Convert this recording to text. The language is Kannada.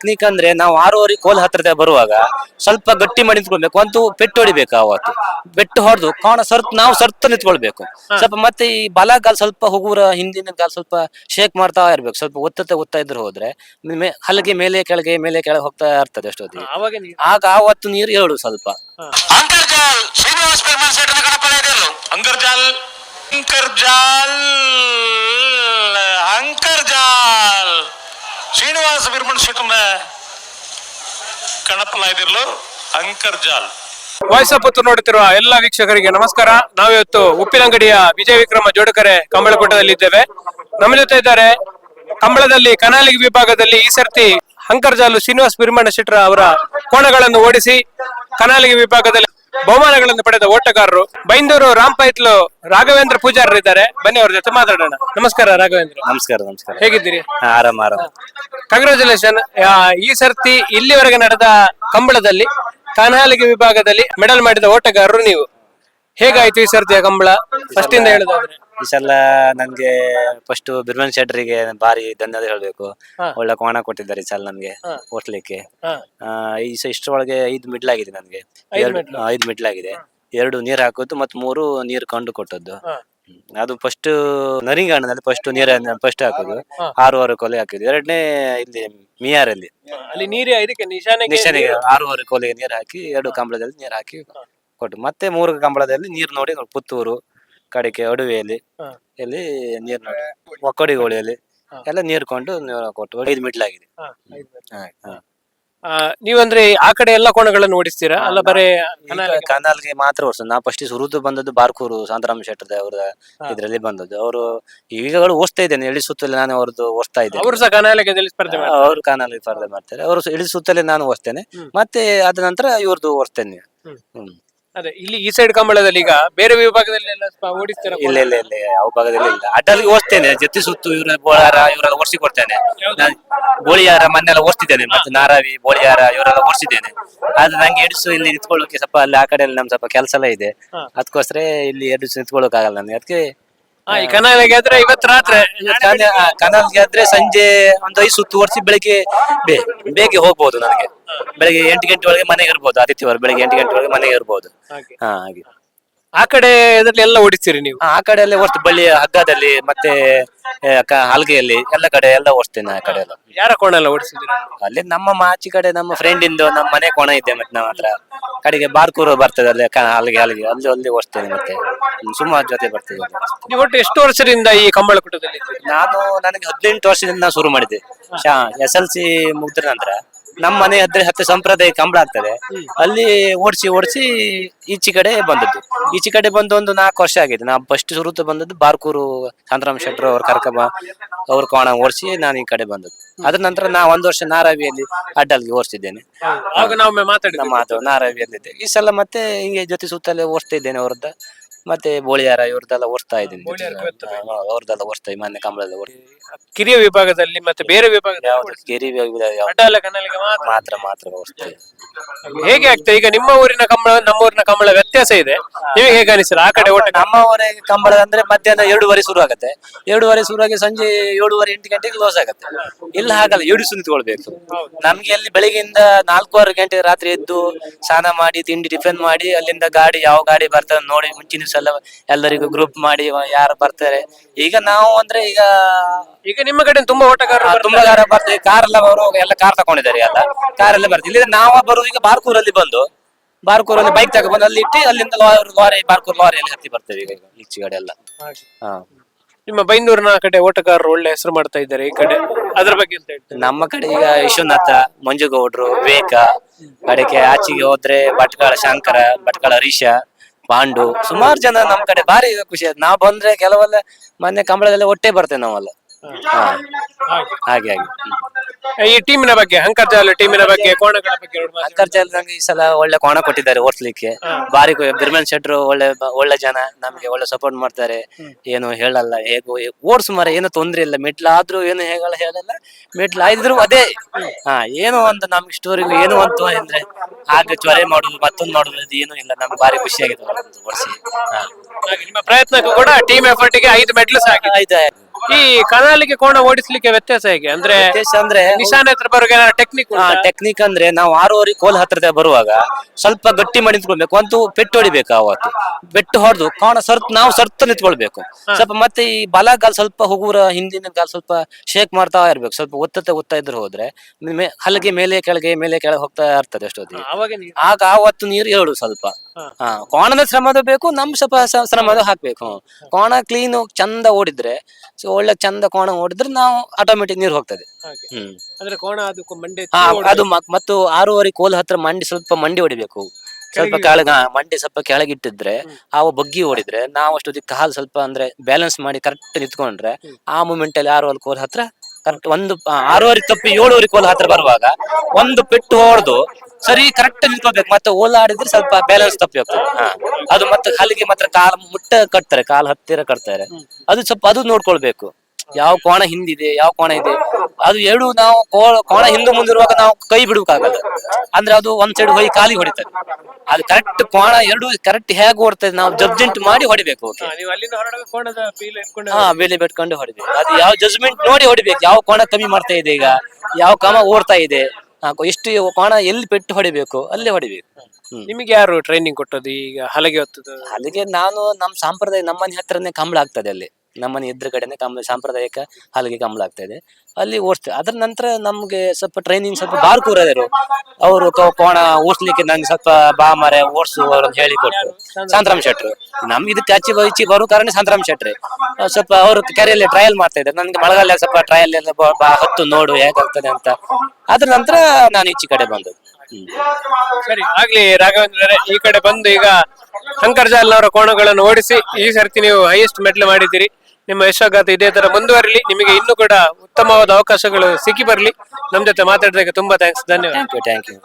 ಟೆಕ್ನಿಕ್ ಅಂದ್ರೆ ನಾವು ಆರೂವರೆ ಕೋಲ್ ಹತ್ರದ ಬರುವಾಗ ಸ್ವಲ್ಪ ಗಟ್ಟಿ ಮಾಡಿ ನಿಂತ್ಕೊಳ್ಬೇಕು. ಅಂತೂ ಪೆಟ್ಟು ಹೊಡಿಬೇಕು ಅವತ್ತು ಪೆಟ್ಟು ಹೊಡೆದು ಕಾಣ ಸರ್ತ್ ನಾವು ಸರ್ತ ನಿಂತ್ಕೊಳ್ಬೇಕು. ಸ್ವಲ್ಪ ಮತ್ತೆ ಈ ಬಲ ಸ್ವಲ್ಪ ಹುಗುರ ಹಿಂದಿನ ಗಾಲ್ ಸ್ವಲ್ಪ ಶೇಕ್ ಮಾಡ್ತಾ ಇರ್ಬೇಕು. ಸ್ವಲ್ಪ ಒತ್ತತೆ ಒತ್ತಾ ಇದ್ರೆ ಹೋದ್ರೆ ಹಲಗೆ ಮೇಲೆ ಕೆಳಗೆ ಮೇಲೆ ಕೆಳಗೆ ಹೋಗ್ತಾ ಇರ್ತದೆ ಅಷ್ಟೊತ್ತಿಗೆ. ಆಗ ಅವತ್ತು ನೀರು ಏಳು ಸ್ವಲ್ಪ. ಅಂತರ್ಜಾಲ್ ಅಂತರ್ಜಾಲ್ ಬಿರ್ಮಣ್ ಶೆಟ್ಟರ್ನ ಹೊತ್ತು ನೋಡುತ್ತಿರುವ ಎಲ್ಲ ವೀಕ್ಷಕರಿಗೆ ನಮಸ್ಕಾರ. ನಾವಿವತ್ತು ಉಪ್ಪಿನಂಗಡಿಯ ವಿಜಯ ವಿಕ್ರಮ ಜೋಡಕರೆ ಕಂಬಳಕೂಟದಲ್ಲಿದ್ದೇವೆ ನಮ್ಮ ಜೊತೆ ಇದ್ದಾರೆ ಕಂಬಳದಲ್ಲಿ ಕನಾಲಿಗೆ ವಿಭಾಗದಲ್ಲಿ ಈ ಸರ್ತಿ ಅಂಕರ್ಜಾಲು ಶ್ರೀನಿವಾಸ್ ಬಿರ್ಮಣ್ಣ ಶೆಟ್ರ ಅವರ ಕೋಣಗಳನ್ನು ಓಡಿಸಿ ಕನಾಲಿಗೆ ವಿಭಾಗದಲ್ಲಿ ಬಹುಮಾನಗಳನ್ನು ಪಡೆದ ಓಟಗಾರರು ಬೈಂದೂರು ರಾಂಪೈತ್ಲು ರಾಘವೇಂದ್ರ ಪೂಜಾರರಿದ್ದಾರೆ. ಬನ್ನಿ ಅವ್ರ ಜೊತೆ ಮಾತಾಡೋಣ. ನಮಸ್ಕಾರ ರಾಘವೇಂದ್ರ. ನಮಸ್ಕಾರ ನಮಸ್ಕಾರ. ಹೇಗಿದ್ದೀರಿ? ಆರಾಮ ಆರಾಮ್. ಆರಾಮ್ ಕಂಗ್ರಾಚುಲೇಷನ್ ಈ ಸರ್ತಿ ಇಲ್ಲಿವರೆಗೆ ನಡೆದ ಕಂಬಳದಲ್ಲಿ ಕನಾಲಿಗೆ ವಿಭಾಗದಲ್ಲಿ ಮೆಡಲ್ ಮಾಡಿದ ಓಟಗಾರರು ನೀವು. ಹೇಗಾಯ್ತು ಈ ಸರ್ತಿಯ ಕಂಬಳ? ಫಸ್ಟ್ ಇಂದ ಹೇಳುದಾದ್ರೆ. ಈ ಸಲ ನನ್ಗೆ ಫಸ್ಟ್ ಬಿರ್ಮನ್ ಶೆಟ್ರಿಗೆ ಭಾರಿ ಧನ್ಯವಾದ ಹೇಳ್ಬೇಕು. ಒಳ್ಳೆ ಕೋಣ ಕೊಟ್ಟಿದ್ದಾರೆ ಈ ಸಲ ನಮ್ಗೆ. ಓಟ್ಲಿಕ್ಕೆ ಆ, ಈ ಸ ಇಷ್ಟರೊಳಗೆ ಐದು ಮಿಡ್ಲ್ ಆಗಿದೆ ನನ್ಗೆ. ಐದು ಎರಡು- ಮಿಡ್ಲು? ಮಿಡ್ಲ್ ಆಗಿದೆ. ಎರಡು ನೀರ್ ಹಾಕೋದು ಮತ್ ಮೂರು ನೀರ್ ಕಂಡು ಕೊಟ್ಟದ್ದು. ಹ್ಮ್. ಅದು ಫಸ್ಟ್ ನರಿಂಗಣ್ಣದಲ್ಲಿ ಫಸ್ಟ್ ನೀರ ಫಸ್ಟ್ ಹಾಕೋದು. ಆರು ಆರು ಕೊಲೆ ಹಾಕಿದ್ವಿ ಎರಡನೇ ಇಲ್ಲಿ ಮಿಯಾರಲ್ಲಿ. ಅಲ್ಲಿ ನೀರೇ ಇದಕ್ಕೆ ನಿಶಾನೆಗೆ ನಿಶಾನೆಗೆ ಆರೂವರೆ ಕೊಲೆಗೆ ನೀರ್ ಹಾಕಿ ಎರಡು ಕಂಬಳದಲ್ಲಿ ನೀರ್ ಹಾಕಿ ಕೊಟ್ಟು ಮತ್ತೆ ಮೂರು ಕಂಬಳದಲ್ಲಿ ನೀರ್ ನೋಡಿ ಪುತ್ತೂರು. ಕಡೆಗೆ ಅಡುವೆಯಲ್ಲಿ ಹಾ. ಇಲ್ಲಿ ನೀರು ನೋಡಿ ಒಕ್ಕಡಿಗೋಳಿಯಲ್ಲಿ ಹಾ. ಎಲ್ಲ ನೀರು ಕೊಂಡು ನೀರು ಕೊಟ್ಟು ಐದು ಮಿಡ್ಲಾಗಿದೆ ಆಗಿದೆ. ಐದು ಹಾ, ಹಾ. ಆ, ನೀವಂದ್ರೆ ಆ ಕಡೆ ಎಲ್ಲ ಕೋಣಗಳನ್ನು ಓಡಿಸ್ತೀರಾ? ಅಲ್ಲ ಬರೇ ಕನಾಲಿಗೆ? ಈಗ ಕನಾಲ್ಗೆ ಮಾತ್ರ ಓಡಿಸ್ ನಾ ಫಸ್ಟ್ ಸುರುದು ಬಂದದ್ದು ಬಾರ್ಕೂರು ಶಾಂತರಾಮ ಶೆಟ್ಟರ್ದ ಅವ್ರ ಇದ್ರಲ್ಲಿ ಬಂದದ್ದು. ಅವರು ಈಗಗಳು ಓಡಿಸ್ತಾ ಇದ್ದೇನೆ. ಇಳಿ ಸುತ್ತಲೇ ನಾನು ಅವ್ರದ್ದು ಓಡಿಸ್ತಾ ಇದ್ದೇನೆ. ಅವರು ಸಹ ಸ್ಪರ್ಧೆ ಮಾಡ್ತಾರೆ? ಅವರು ಕಾನಲ್ಲಿ ಸ್ಪರ್ಧೆ ಮಾಡ್ತಾರೆ. ಅವರು ಇಳಿ ಸುತ್ತಲೇ ನಾನು ಓಡಿಸ್ತೇನೆ. ಹ್ಮ್. ಮತ್ತೆ ಅದ ನಂತರ ಇವ್ರದ್ದು ಓಡಿಸ್ತೇನೆ. ಹ್ಮ್. ಹ್ಮ್. ಅದೇ ಇಲ್ಲಿ ಈ ಸೈಡ್ ಕಂಬಳದಲ್ಲಿ ಈಗ ಬೇರೆ ವಿಭಾಗದಲ್ಲಿ ಎಲ್ಲ ಓಡಿಸ್ತಾರೆ ಇಲ್ಲ ಇಲ್ಲ ಇಲ್ಲ ಯಾವ ಭಾಗದಲ್ಲಿ ಇಲ್ಲ. ಅಡ್ಡಲ್ಲಿಗೆ ಓಡಿಸ್ತೇನೆ ಜೊತೆ ಸುತ್ತು ಇವ್ರ ಬೋಳಾರ ಇವರೆಲ್ಲ ಓಡಿಸಿ ಕೊಡ್ತೇನೆ. ನಾನು ಬೋಳಿಯಾರ ಮನ್ನೆಲ್ಲ ಓಡಿಸ್ತಿದ್ದೇನೆ ಮತ್ತೆ ನಾರಾವಿ ಬೋಳಿಯಾರ ಇವರೆಲ್ಲ ಓಡಿಸಿದ್ದೇನೆ ಆದ್ರೆ ನಂಗೆ ಎಡಿಸು ಇಲ್ಲಿ ನಿಂತ್ಕೊಳ್ಳೋಕೆ ಸ್ವಲ್ಪ ಅಲ್ಲಿ ಆ ಕಡೆ ಎಲ್ಲ ನಮ್ ಸ್ವಲ್ಪ ಕೆಲಸ ಎಲ್ಲ ಇದೆ. ಅದಕ್ಕೋಸ್ಕರ ಇಲ್ಲಿ ಎಡಿಸು ನಿಂತ್ಕೊಳ್ಳೋಕೆ ಆಗಲ್ಲ ನನಗೆ ಅದಕ್ಕೆ ಹಾ, ಈ ಆದ್ರೆ ಇವತ್ತು ರಾತ್ರಿ ಕನಾಲ್ಗೆ ಆದ್ರೆ ಸಂಜೆ ಒಂದು ಐದು ಸುತ್ತು ವರ್ಷ ಬೆಳಿಗ್ಗೆ ಬೇ- ಬೇಗ ಹೋಗ್ಬಹುದು ನನಗೆ. ಬೆಳಿಗ್ಗೆ ಎಂಟು ಗಂಟೆ ಒಳಗೆ ಮನೆಗೆ ಇರ್ಬೋದು ಆದಿತ್ಯವಾರ ಬೆಳಿಗ್ಗೆ ಎಂಟು ಗಂಟೆ ಒಳಗೆ ಮನೆಗೆ ಇರ್ಬೋದು. ಹಾಗೆ. ಹಾ ಹಾಗೆ. ಆ ಕಡೆ ಇದ್ರಲ್ಲಿ ಎಲ್ಲ ಓಡಿಸ್ತೀರಿ ನೀವು? ಆ ಕಡೆ ಎಲ್ಲ ಓಡಿಸ್ತು ಬಳ್ಳಿ ಹಗ್ಗದಲ್ಲಿ ಮತ್ತೆ ಕ- ಹಲ್ಗೆಯಲ್ಲಿ ಎಲ್ಲ ಕಡೆ ಎಲ್ಲ ಓಡಿಸ್ತೇನೆ ಆ ಕಡೆ ಎಲ್ಲ. ಯಾರ ಕೋಣ ಎಲ್ಲ ಓಡಿಸಿದ್ರಿ ಅಲ್ಲಿ ನಮ್ಮ ಮಾಚಿ ಕಡೆ ನಮ್ಮ ಫ್ರೆಂಡ್ ಇಂದು ನಮ್ಮ ಮನೆ ಕೋಣ ಇದೆ ಮತ್ತೆ ನಮ್ಮ ಹತ್ರ. ಕಡೆಗೆ ಬಾರ್ಕೂರು ಬರ್ತದೆ ಅಲ್ಲಿ ಕ- ಹಲ್ಗೆ ಹಲ್ಗೆ ಅಲ್ಲಿ ಅಲ್ಲಿ ಓಡಿಸ್ತೇನೆ ಮತ್ತೆ. ಸುಮಾರು ಜೊತೆ ಬರ್ತದೆ ನೀವು ಒಟ್ಟು ಎಷ್ಟು ವರ್ಷದಿಂದ ಈ ಕಂಬಳ ಕೂಟದಲ್ಲಿ ನಾನು ನನಗೆ ಹದಿನೆಂಟು ವರ್ಷದಿಂದ ನಾನು ಶುರು ಮಾಡಿದೆ ಎಸ್ ಎಲ್ ಸಿ ಮುಗಿದ್ರ ನಂತರ ನಮ್ಮ ಮನೆ ಹತ್ರ ಹತ್ತಿರ ಸಂಪ್ರದಾಯ ಕಂಬಳ ಆಗ್ತದೆ. ಅಲ್ಲಿ ಓಡಿಸಿ ಓಡಿಸಿ ಈಚೆ ಕಡೆ ಬಂದದ್ದು. ಈಚೆ ಕಡೆ ಬಂದು ಒಂದು ನಾಲ್ಕು ವರ್ಷ ಆಗಿದೆ. ನಾ ಫಸ್ಟ್ ಶುರುತ ಬಂದದ್ದು ಬಾರ್ಕೂರು ಶಾಂತರಾಮ್ ಶೆಟ್ರು ಅವ್ರ ಕರ್ಕಬ ಅವ್ರ ಕೋಣ ಓಡಿಸಿ ನಾನು ಈ ಕಡೆ ಬಂದದ್ದು. ಅದ್ರ ನಂತರ ನಾ ಒಂದು ವರ್ಷ ನಾರಾವಿಯಲ್ಲಿ ಅಡ್ಡಲ್ಗೆ ಓಡಿಸಿದ್ದೇನೆ. ಅದು ನಾರಾವಿಯಲ್ಲಿದ್ದೆ ಈ ಸಲ ಮತ್ತೆ ಹಿಂಗೆ ಜೊತೆ ಸುತ್ತಲೇ ಓಡಿಸ್ತಾ ಇದ್ದೇನೆ ಅವ್ರದ್ದು. ಮತ್ತೆ ಬೋಳಿಯಾರ ಇವ್ರದ್ದೆಲ್ಲ ಓಡಿಸ್ತಾ ಇದ್ದೀನಿ ಬೋಳಿಯಾರ ಓಡ್ತಾ ಇದ್ದೀನಿ ಅವ್ರದ್ದೆಲ್ಲ ಓಡಿಸ್ತಾ ಮೊನ್ನೆ ಕಿರಿಯ ವಿಭಾಗದಲ್ಲಿ ಮತ್ತೆ ಬೇರೆ ವಿಭಾಗದಲ್ಲಿ ಕೇರಿ ಅಡ್ಡಾಲ ಮಾತ್ರ. ಮಾತ್ರ ಮಾತ್ರ ಓಡಿಸ್ತೇವೆ ಹೇಗೆ ಆಗ್ತದೆ ಈಗ ನಿಮ್ಮ ಊರಿನ ಕಂಬಳ ನಮ್ಮ ಊರಿನ ಕಂಬಳ ವ್ಯತ್ಯಾಸ ಇದೆ. ನಿಮಗೆ ಹೇಗೆ ಅನಿಸಿಲ್ಲ? ಆ ಕಡೆ ಓಟ ನಮ್ಮ ಊರಿಗೆ ಕಂಬಳ ಅಂದ್ರೆ ಮಧ್ಯಾಹ್ನ ಎರಡೂವರೆ ಶುರು ಆಗುತ್ತೆ. ಎರಡೂವರೆ ಶುರು ಆಗಿ ಸಂಜೆ ಏಳುವರೆ ಎಂಟು ಗಂಟೆಗೆ ಕ್ಲೋಸ್ ಆಗುತ್ತೆ. ಇಲ್ಲ ಹಾಗಲ್ಲ. ಎಡಿಸು ನಿಂತ್ಕೊಳ್ಬೇಕು ನಮ್ಗೆ ಅಲ್ಲಿ ಬೆಳಿಗ್ಗೆಯಿಂದ ನಾಲ್ಕೂವರೆ ಗಂಟೆ ರಾತ್ರಿ ಎದ್ದು ಸ್ನಾನ ಮಾಡಿ ತಿಂಡಿ ಟಿಫಿನ್ ಮಾಡಿ ಅಲ್ಲಿಂದ ಗಾಡಿ ಯಾವ ಗಾಡಿ ಬರ್ತದೆ ನೋಡಿ ಮುಂಚಿನ ದಿವಸ ಎಲ್ಲ ಎಲ್ಲರಿಗೂ ಗ್ರೂಪ್ ಮಾಡಿ ಯಾರು ಬರ್ತಾರೆ. ಈಗ ನಾವು ಅಂದ್ರೆ ಈಗ ಈಗ ನಿಮ್ಮ ಕಡೆ ತುಂಬಾ ಓಟಗಾರರು ಬರ್ತಾರೆ. ತುಂಬಾ ಗಾರ ಬರ್ತಾರೆ. ಕಾರ್ ಎಲ್ಲ ಅವರು ಎಲ್ಲ ಕಾರ್ ತಕೊಂಡಿದ್ದಾರೆ ಎಲ್ಲ ಕಾರ್ ಎಲ್ಲ ಬರ್ತೀವಿ ಇಲ್ಲಿ ನಾವು ಬರುವ ಈಗ ಬಾರ್ಕೂರಲ್ಲಿ ಬಂದು ಬಾರ್ಕೂರಲ್ಲಿ ಬೈಕ್ ತಗೊಂಡು ಅಲ್ಲಿ ಇಟ್ಟು ಅಲ್ಲಿಂದ ಲಾರಿ ಲಾರಿ ಬಾರ್ಕೂರ್ ಲಾರಿಯಲ್ಲಿ ಹತ್ತಿ ಬರ್ತೇವೆ ಈಗ ಈಚೆ ಕಡೆ ಎಲ್ಲ. ಹಾ. ನಿಮ್ಮ ಬೈಂದೂರಿನ ಕಡೆ ಓಟಗಾರರು ಒಳ್ಳೆ ಹೆಸರು ಮಾಡ್ತಾ ಇದ್ದಾರೆ ಈ ಕಡೆ. ಅದ್ರ ಬಗ್ಗೆ ಅಂತ ಹೇಳ್ತಾರೆ? ನಮ್ಮ ಕಡೆ ಈಗ ವಿಶ್ವನಾಥ ಮಂಜುಗೌಡ್ರು ವಿವೇಕ ಅಡಿಕೆ ಆಚೆಗೆ ಹೋದ್ರೆ ಭಟ್ಕಳ ಶಂಕರ ಭಟ್ಕಳ ಹರೀಶ. ಪಾಂಡು ಸುಮಾರು ಜನ ನಮ್ ಕಡೆ ಬಾರಿ ಖುಷಿ ಆಯ್ತು ನಾವ್ ಬಂದ್ರೆ ಕೆಲವೆಲ್ಲ ಮೊನ್ನೆ ಕಂಬಳದಲ್ಲಿ ಒಟ್ಟೆ ಬರ್ತೇವೆ ನಾವೆಲ್ಲ ಹಾ ಹಾಗೆ. ಹಾಗೆ. ಈ ಟೀಮಿನ ಬಗ್ಗೆ ಅಂಕರ್ಜಾಲ ಟೀಮಿನ ಬಗ್ಗೆ ಕೋಣಗಳ ಬಗ್ಗೆ ಎರಡು ಮಾತು. ಅಂಕರ್ಜಾಲ್ ಈ ಸಲ ಒಳ್ಳೆ ಕೋಣ ಕೊಟ್ಟಿದ್ದಾರೆ ಓಡಿಸ್ಲಿಕ್ಕೆ. ಬಾರಿ ಕೊ- ಬಿರ್ಮನ್ ಶೆಟ್ರು ಒಳ್ಳೆ ಬ- ಒಳ್ಳೆ ಜನ ನಮ್ಗೆ ಒಳ್ಳೆ ಸಪೋರ್ಟ್ ಮಾಡ್ತಾರೆ. ಏನು ಹೇಳಲ್ಲ ಹೇಗೋ ಓಡ್ಸು ಮರ ಏನು ತೊಂದ್ರೆ ಇಲ್ಲ. ಮೆಟ್ಲ ಆದ್ರೂ ಏನು ಹೇಗಲ್ಲ ಹೇಳಲ್ಲ. ಮೆಟ್ಲ ಆಯ್ದ್ರು ಅದೇ. ಹಾ ಏನು ಒಂದು ನಮ್ಗೆ ಸ್ಟೋರಿ ಏನು ಒಂದು ಅಂದ್ರೆ ಹಾಗೆ ಚೊರೆ ಮಾಡುದು ಮತ್ತೊಂದು ಮಾಡುದು ಅದು ಏನೂ ಇಲ್ಲ. ನಮ್ಗೆ ಬಾರಿ ಖುಷಿ ಆಗಿದೆ ಅವ್ರದ್ದು ಓಡಿಸಿ. ಹಾಗೆ ನಿಮ್ಮ ಪ್ರಯತ್ನಕ್ಕೂ ಕೂಡ ಟೀಮ್ ಎಫರ್ಟ್ಗೆ ಐದು ಮೆಟ್ಲು ಸಾಕಿದೆ ಆಯ್ತು ಈ ಕನಾಲಿಗೆ ಕೋಣ ಓಡಿಸ್ಲಿಕ್ಕೆ ವ್ಯತ್ಯಾಸ ಹೇಗೆ? ಅಂದ್ರೆ ವ್ಯತ್ಯಾಸ ಅಂದ್ರೆ ನಿಶಾನ ಹತ್ರ ಬರುವಾಗ ಏನಾದ್ರು ಟೆಕ್ನಿಕ್ ಟೆಕ್ನಿಕ್ ಅಂದ್ರೆ ನಾವು ಆರೂವರೆ ಕೋಲ್ ಹತ್ರ ಬರುವಾಗ ಸ್ವಲ್ಪ ಗಟ್ಟಿ ಮಾಡಿ ನಿಂತ್ಕೊಳ್ಬೇಕು. ಅಂತೂ ಪೆಟ್ಟು ಹೊಡಿಬೇಕು ಅವತ್ತು ಪೆಟ್ಟು ಹೊಡೆದು ಕೋಣ ಸರ್ತ್ ನಾವು ಸರ್ತ ನಿಂತ್ಕೊಳ್ಬೇಕು. ಸ್ವಲ್ಪ ಮತ್ತೆ ಈ ಬಲಗಾಲ್ ಸ್ವಲ್ಪ ಹುಗುರ ಹಿಂದಿನ ಗಾಲ್ ಸ್ವಲ್ಪ ಶೇಕ್ ಮಾಡ್ತಾ ಇರ್ಬೇಕು. ಸ್ವಲ್ಪ ಒತ್ತತೆ ಒತ್ತಾ ಇದ್ರೆ ಹೋದ್ರೆ ಮೇ- ಹಲಗೆ ಮೇಲೆ ಕೆಳಗೆ ಮೇಲೆ ಕೆಳಗೆ ಹೋಗ್ತಾ ಇರ್ತದೆ ಅಷ್ಟೊತ್ತಿಗೆ. ಆಗ ಆವತ್ತು ನೀರು ಏಳು ಸ್ವಲ್ಪ. ಹಾ. ಕೋಣದ ಶ್ರಮದ ಬೇಕು ನಮ್ ಸ್ವಲ್ಪ ಸ- ಶ್ರಮದ ಹಾಕ್ಬೇಕು. ಕೋಣ ಕ್ಲೀನ್ ಚಂದ ಓಡಿದ್ರೆ ಸೊ ಒಳ್ಳೆ ಚಂದ ಕೋಣ ಓಡಿದ್ರೆ ನಾವು ಆಟೋಮೆಟಿಕ್ ನೀರು ಹೋಗ್ತದೆ. ಹ್ಮ್. ಅಂದ್ರೆ ಕೋಣ ಅದು ಮಂಡೆ ಹಾ ಅದು ಮ- ಮತ್ತು ಆರೂವರೆ ಕೋಲ್ ಹತ್ರ ಮಂಡಿ ಸ್ವಲ್ಪ ಮಂಡಿ ಹೊಡಿಬೇಕು. ಸ್ವಲ್ಪ ಕೆಳಗ ಮಂಡಿ ಸ್ವಲ್ಪ ಕೆಳಗಿಟ್ಟಿದ್ರೆ ಆ ಬಗ್ಗಿ ಓಡಿದ್ರೆ ನಾವು ಅಷ್ಟೊತ್ತಿಗೆ ಕಾಲು ಸ್ವಲ್ಪ ಅಂದ್ರೆ ಬ್ಯಾಲೆನ್ಸ್ ಮಾಡಿ ಕರೆಕ್ಟ್ ನಿಂತ್ಕೊಂಡ್ರೆ ಆ ಮೂಮೆಂಟ್ ಅಲ್ಲಿ ಆರೂವರೆ ಕೋಲ್ ಹತ್ರ ಕರೆಕ್ಟ್ ಒಂದು ಆ, ಆರೂವರೆ ತಪ್ಪಿ ಏಳುವರೆ ಕೋಲ್ ಹತ್ರ ಬರುವಾಗ ಒಂದು ಪೆಟ್ಟು ಹೊಡೆದು ಸರಿ ಕರೆಕ್ಟ್ ನಿಂತ್ಕೋಬೇಕು. ಮತ್ತೆ ಓಲಾಡಿದ್ರೆ ಸ್ವಲ್ಪ ಬ್ಯಾಲೆನ್ಸ್ ತಪ್ಪಿ ಹೋಗ್ತದೆ. ಅದು ಮತ್ತೆ ಕಾಲಿಗೆ ಮಾತ್ರ ಕಾಲ್ ಮುಟ್ಟ ಕಟ್ತಾರೆ ಕಾಲ್ ಹತ್ತಿರ ಕಟ್ತಾರೆ. ಅದು ಸ್ವಲ್ಪ ಅದು ನೋಡ್ಕೊಳ್ಬೇಕು. ಯಾವ ಕೋಣ ಹಿಂದಿದೆ ಯಾವ ಕೋಣ ಇದೆ. ಅದು ಎರಡು ನಾವು ಕೋಣ ಹಿಂದೆ ಮುಂದಿರುವಾಗ ನಾವು ಕೈ ಬಿಡಬೇಕಾಗಲ್ಲ. ಅಂದ್ರೆ ಅದು ಒಂದ್ ಸೈಡ್ ಹೋಗಿ ಕಾಲಿಗೆ ಹೊಡಿತದೆ. ಅದು ಕರೆಕ್ಟ್ ಕೋಣ ಎರಡು ಕರೆಕ್ಟ್ ಹೇಗೆ ಓಡ್ತದೆ ನಾವು ಜಡ್ಜ್ಮೆಂಟ್ ಮಾಡಿ ಹೊಡಿಬೇಕು ಹಾ ಬೇಲೆ ಬಿಟ್ಕೊಂಡು ಹೊಡಿಬೇಕು. ಅದು ಯಾವ ಜಡ್ಜ್ಮೆಂಟ್ ನೋಡಿ ಹೊಡಿಬೇಕು. ಯಾವ ಕೋಣ ಕಮ್ಮಿ ಮಾಡ್ತಾ ಇದೆ ಈಗ ಯಾವ ಕಮ ಓಡ್ತಾ ಇದೆ. ಎಷ್ಟು ಕೋಣ ಎಲ್ಲಿ ಪೆಟ್ಟು ಹೊಡಿಬೇಕು ಅಲ್ಲೇ ಹೊಡಿಬೇಕು. ನಿಮಗೆ ಯಾರು ಟ್ರೈನಿಂಗ್ ಕೊಟ್ಟದ್ದು ಈಗ ಹಲಗೆ ಹೊತ್ತದ ಹಲಗೆ ನಾನು ನಮ್ಮ ಸಾಂಪ್ರದಾಯ ನಮ್ಮನೆ ಹತ್ರನೇ ಕಂಬಳ ಆಗ್ತದೆ ಅಲ್ಲಿ. ನಮ್ಮನೆ ಎದುರುಗಡೆನೆ ಕಂಬಳ ಸಾಂಪ್ರದಾಯಿಕ ಹಲಗೆ ಕಂಬಳ ಆಗ್ತಾ ಇದೆ ಅಲ್ಲಿ ಓಡಿಸ್ತೇವೆ. ಅದ್ರ ನಂತರ ನಮ್ಗೆ ಸ್ವಲ್ಪ ಟ್ರೈನಿಂಗ್ ಸ್ವಲ್ಪ ಬಾರ್ಕೂರದರು ಅವರು ಕೋಣ ಓಡಿಸ್ಲಿಕ್ಕೆ ನಂಗೆ ಸ್ವಲ್ಪ ಬಾ ಮರೆ ಓಡಿಸು ಹೇಳಿ ಹೇಳಿಕೊಟ್ರು ಶಾಂತರಾಮ್ ಶೆಟ್ರು ನಮ್ಗೆ ಇದಕ್ಕೆ ಆಚೆ ಬಚ್ಚಿ ಈಚೆ ಬರೋ ಕಾರಣ ಶಾಂತರಾಮ್ ಶೆಟ್ರೆ ಸ್ವಲ್ಪ ಅವರು ಕೆರೆಯಲ್ಲಿ ಟ್ರಯಲ್ ಮಾಡ್ತಾ ಇದ್ದಾರೆ. ನನ್ಗೆ ಮಳೆಗಾಲ ಸ್ವಲ್ಪ ಟ್ರಯಲ್ ಎಲ್ಲ ಬ- ಬಾ ಹತ್ತು ನೋಡು ಹೇಗಾಗ್ತದೆ ಅಂತ. ಅದ್ರ ನಂತರ ನಾನು ಈಚೆ ಕಡೆ ಬಂದದ್ದು ಹ್ಮ್. ಸರಿ ಆಗ್ಲಿ ರಾಘವೇಂದ್ರ ಈ ಕಡೆ ಬಂದು ಈಗ ಶಂಕರ್ಜಾಲ್ನವರ ಕೋಣಗಳನ್ನು ಓಡಿಸಿ ಈ ಸರ್ತಿ ನೀವು ಹೈಯೆಸ್ಟ್ ಮೆಡಲ್ ಮಾಡಿದ್ದೀರಿ. ನಿಮ್ಮ ಯಶೋಗಾತ ಇದೇ ತರ ಮುಂದುವರಲಿ ನಿಮಗೆ ಇನ್ನೂ ಕೂಡ ಉತ್ತಮವಾದ ಅವಕಾಶಗಳು ಸಿಕ್ಕಿ ಬರಲಿ ನಮ್ ಜೊತೆ ಮಾತಾಡಿದಕ್ಕೆ ತುಂಬಾ ಥ್ಯಾಂಕ್ಸ್ ಧನ್ಯವಾದ. Thank you thank you